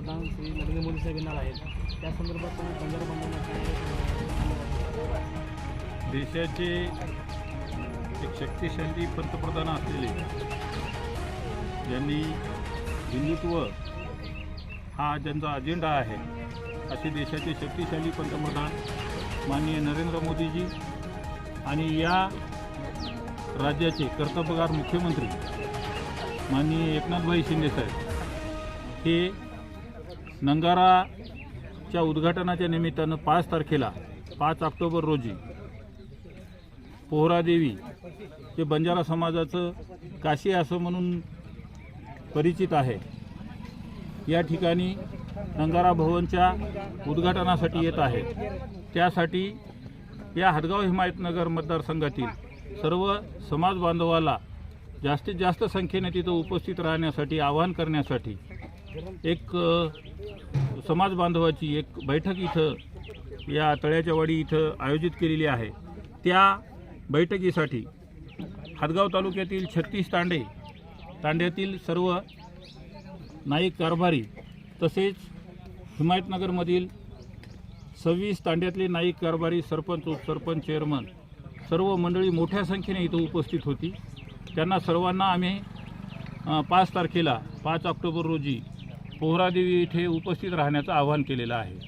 पंतप्रधान श्री नरेंद्र मोदी साहेब येणार आहेत. त्या संदर्भात तुम्ही बंजारा बंधूंना देशाचे एक शक्तिशाली पंतप्रधान असलेले ज्यांनी हिंदुत्व हा ज्यांचा अजेंडा आहे असे देशाचे शक्तिशाली पंतप्रधान माननीय नरेंद्र मोदीजी आणि या राज्याचे कर्तव्यगार मुख्यमंत्री माननीय एकनाथभाई शिंदेसाहेब हे नंगाराच्या उद्घाटनाच्या निमित्तानं पाच तारखेला पाच ऑक्टोबर रोजी पोहरादेवी जे बंजारा समाजाचं काशी असं म्हणून परिचित आहे. या ठिकाणी नंगारा भवनच्या उद्घाटनासाठी येत आहे. त्यासाठी या हदगाव हिमायतनगर मतदारसंघातील सर्व समाज बांधवाला जास्तीत जास्त संख्येने तिथं उपस्थित राहण्यासाठी आवाहन करण्यासाठी एक समाज बांधवाची एक बैठक इथं या तळ्याच्या वाडी इथं आयोजित केलेली आहे. त्या बैठकीसाठी हदगाव तालुक्यातील छत्तीस तांडे तांड्यातील सर्व नाईक कारभारी तसेच हिमायतनगरमधील सव्वीस तांड्यातले नाईक कारभारी सरपंच उपसरपंच चेअरमन सर्व मंडळी मोठ्या संख्येने इथं उपस्थित होती. त्यांना सर्वांना आम्ही पाच तारखेला पाच ऑक्टोबर रोजी पोहरादेवी इथे उपस्थित राहण्याचं आवाहन केलेलं आहे.